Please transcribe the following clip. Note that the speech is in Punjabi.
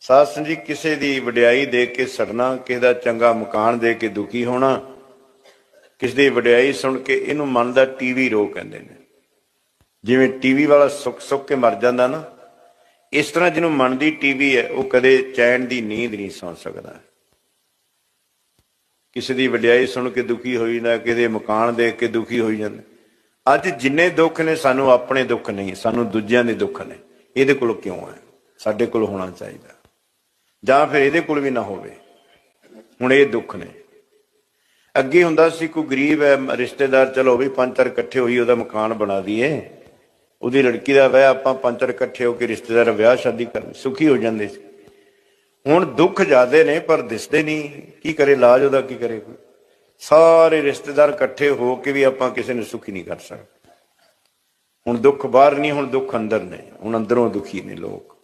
ਸਾਧ ਜੀ, ਕਿਸੇ ਦੀ ਵਡਿਆਈ ਦੇਖ ਕੇ ਸੜਨਾ, ਕਿਸੇ ਦਾ ਚੰਗਾ ਮਕਾਨ ਦੇ ਕੇ ਦੁਖੀ ਹੋਣਾ, ਕਿਸੇ ਦੀ ਵਡਿਆਈ ਸੁਣ ਕੇ ਇਹਨੂੰ ਮਨ ਦਾ ਟੀਵੀ ਰੋ ਕਹਿੰਦੇ ਨੇ। ਜਿਵੇਂ ਟੀਵੀ ਵਾਲਾ ਸੁੱਕ ਸੁੱਕ ਕੇ ਮਰ ਜਾਂਦਾ ਨਾ, ਇਸ ਤਰ੍ਹਾਂ ਜਿਹਨੂੰ ਮਨ ਦੀ ਟੀਵੀ ਹੈ, ਉਹ ਕਦੇ ਚੈਨ ਦੀ ਨੀਂਦ ਨਹੀਂ ਸੌਂ ਸਕਦਾ। ਕਿਸੇ ਦੀ ਵਡਿਆਈ ਸੁਣ ਕੇ ਦੁਖੀ ਹੋਈ ਜਾਂਦਾ, ਕਿਸੇ ਮਕਾਨ ਦੇਖ ਕੇ ਦੁਖੀ ਹੋਈ ਜਾਂਦਾ। ਅੱਜ ਜਿੰਨੇ ਦੁੱਖ ਨੇ, ਸਾਨੂੰ ਆਪਣੇ ਦੁੱਖ ਨਹੀਂ, ਸਾਨੂੰ ਦੂਜਿਆਂ ਦੇ ਦੁੱਖ ਨੇ। ਇਹਦੇ ਕੋਲ ਕਿਉਂ ਹੈ? ਸਾਡੇ ਕੋਲ ਹੋਣਾ ਚਾਹੀਦਾ। ਜਾਂ ਫਿਰ ਇਹਦੇ ਕੋਲ ਵੀ ਨਾ ਹੋਵੇ। ਹੁਣ ਇਹ ਦੁੱਖ ਨੇ। ਅੱਗੇ ਹੁੰਦਾ ਸੀ, ਕੋਈ ਗਰੀਬ ਹੈ, ਰਿਸ਼ਤੇਦਾਰ, ਚਲੋ ਵੀ ਪੰਜ ਚਾਰ ਇਕੱਠੇ ਹੋਈ, ਉਹਦਾ ਮਕਾਨ ਬਣਾ ਦਈਏ। ਉਹਦੀ ਲੜਕੀ ਦਾ ਵਿਆਹ ਆਪਾਂ ਪੰਜ ਚਾਰ ਇਕੱਠੇ ਹੋ ਕੇ ਰਿਸ਼ਤੇਦਾਰ ਵਿਆਹ, ਸ਼ਾਦੀ ਕਰਨ ਸੁਖੀ ਹੋ ਜਾਂਦੇ ਸੀ। ਹੁਣ ਦੁੱਖ ਜ਼ਿਆਦੇ ਨੇ, ਪਰ ਦਿਸਦੇ ਨਹੀਂ। ਕੀ ਕਰੇ, ਇਲਾਜ ਉਹਦਾ ਕੀ ਕਰੇ ਕੋਈ? ਸਾਰੇ ਰਿਸ਼ਤੇਦਾਰ ਇਕੱਠੇ ਹੋ ਕੇ ਵੀ ਆਪਾਂ ਕਿਸੇ ਨੂੰ ਸੁਖੀ ਨਹੀਂ ਕਰ ਸਕਦੇ। ਹੁਣ ਦੁੱਖ ਬਾਹਰ ਨਹੀਂ, ਹੁਣ ਦੁੱਖ ਅੰਦਰ ਨੇ। ਹੁਣ ਅੰਦਰੋਂ ਦੁਖੀ ਨੇ ਲੋਕ।